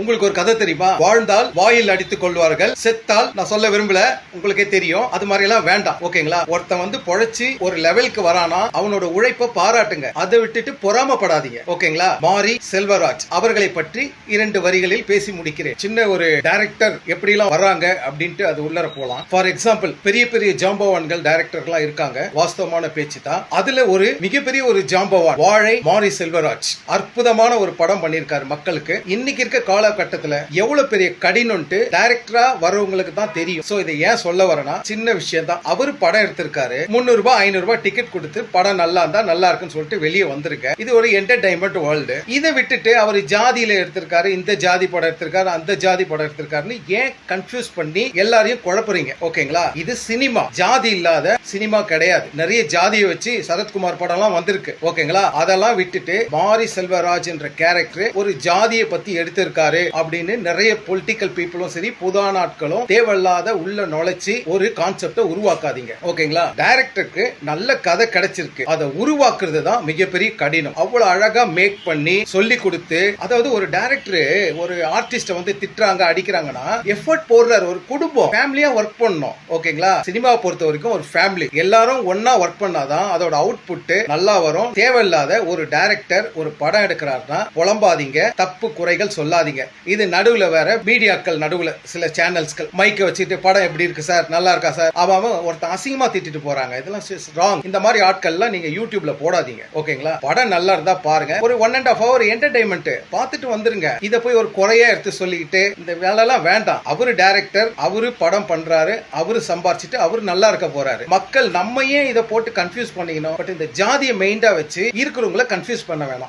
உங்களுக்கு ஒரு கதை தெரியுமா? வாழ்ந்தால் வாயில் அடித்துக் கொள்வார்கள். செத்தால் நான் சொல்ல விரும்பல உங்களுக்கே தெரியும். அது மாதிரி எல்லாம் வேண்டாம். ஓகேங்களா? ஒருத்தன் வந்து பொழைச்சி ஒரு லெவலுக்கு வரானா அவனோட உழைப்பை பாராட்டுங்க. அதை விட்டுட்டு பொறாமப்படாதீங்க. ஓகேங்களா? மாரி செல்வராஜ் அவர்களை பற்றி இரண்டு வரிகளில் பேசி முடிக்கிறேன். சின்ன ஒரு டைரக்டர் எப்படி எல்லாம் வர்றாங்க அப்படின்ட்டு அது உள்ளர போலாம். ஃபார் எக்ஸாம்பிள் பெரிய பெரிய ஜாம்பவான்கள் டைரக்டர்லாம் இருக்காங்க. வாஸ்தவமான பேச்சு தான். அதுல ஒரு மிகப்பெரிய ஒரு ஜாம்பவான் வாழை மாரி செல்வராஜ். அற்புதமான ஒரு படம் பண்ணியிருக்காரு மக்களுக்கு. இன்னைக்கு இருக்க கால கட்டத்துல எவ்வளவு பெரிய கடினம்ட்டு டைரக்டரா வரவங்களுக்கு தான் தெரியும். சோ இதை ஏன் சொல்ல வரேன்னா சின்ன விஷயம் தான் அவர் படம் எடுத்திருக்காரு. முந்நூறு ரூபாய் ஐநூறு ரூபாய் டிக்கெட் கொடுத்து படம் நல்லா இருந்தா நல்லா இருக்குன்னு சொல்லிட்டு வெளியே வந்திருக்க இது ஒரு என்டர்டைன்மெண்ட் வேர்ல்டு இதை விட்டுட்டு அவர் ஜாதியில எடுத்திருக்காரு இந்த ஜாதி படம் எடுத்திருக்காரு அந்த ஜாதி படம் எடுத்திருக்காருன்னு ஏன் கன்ஃபியூஸ் பண்ணி எல்லாரையும் குழப்புறீங்க? ஓகேங்களா? இது சினிமா. ஜாதி இல்லாத சினிமா கிடையாது. நிறைய ஜாதியை வச்சு சரத்குமார் படம்லாம் வந்திருக்கு. ஓகேங்களா? அதெல்லாம் விட்டுட்டு மாரி செல்வராஜ் என்ற கேரக்டர் ஒரு ஜாதியை பத்தி எடுத்திருக்காரு. அப்படின்னு நிறைய பொலிட்டிக்கல் பீப்புளும் சரி புதான ஆட்களும் தேவையில்லாத உள்ள நுழைச்சி ஒரு கான்செப்டை உருவாக்காதீங்க. ஓகேங்களா? டைரக்டருக்கு நல்ல கதை கிடைச்சிருக்கு. அதை உருவாக்குறது தான் மிகப்பெரிய கடினம். அவ்வளவு அழகா மேக் பண்ணி சொல்லி கொடுத்து அதாவது ஒரு டைரக்டர் ஒரு ஆர்டிஸ்ட வந்து திட்டுறாங்க அடிக்கிறாங்கன்னா எஃபர்ட் போடுறாரு. ஒரு குடும்பம் ஃபேமிலியா ஒர்க் பண்ணணும் ஓகேங்களா? சினிமாவை பொறுத்த வரைக்கும் ஒரு ஃபேமிலி எல்லாரும் ஒன்னா ஒர்க் பண்ணாதான் அதோட அவுட்புட் நல்லா வரும். தேவையில்லாத ஒரு டைரக்டர் ஒரு படம் எடுக்கிறாருன்னா புலம்பாதீங்க. தப்பு குறைகள் சொல்லாதீங்க. இது நடுவுல வேற மீடியாக்கள் நடுவுல சில சேனல்ஸ்கள் மைக்கை வச்சுட்டு படம் எப்படி இருக்கு சார்? நல்லா இருக்கா சார்? அவன் ஒருத்தன் அசிங்கமா திட்டிட்டு போறாங்க. இதெல்லாம் ராங் இந்த மாதிரி ஆட்கள்லாம் நீங்க யூடியூப்ல போடாதீங்க. ஓகேங்களா? படம் நல்லா இருந்தா பாருங்க. ஒரு one and half hour entertainment பார்த்துட்டு வந்துருங்க. இதை போய் ஒரு குறையா எடுத்து சொல்லிக்கிட்டு இந்த வேலைலாம் வேண்டாம். அவரு டைரக்டர் அவரு படம் பண்றாரு அவரு சம்பாரிச்சிட்டு அவரு நல்லா இருக்க போறாரு. மக்கள் நம்ம ஏன் இதை போட்டு கன்ஃபியூஸ் பண்ணிக்கணும்? பட் இந்த ஜாதியை மெயின்டா வச்சு இருக்கிறவங்கள கன்ஃபியூஸ் பண்ண வேணாம்.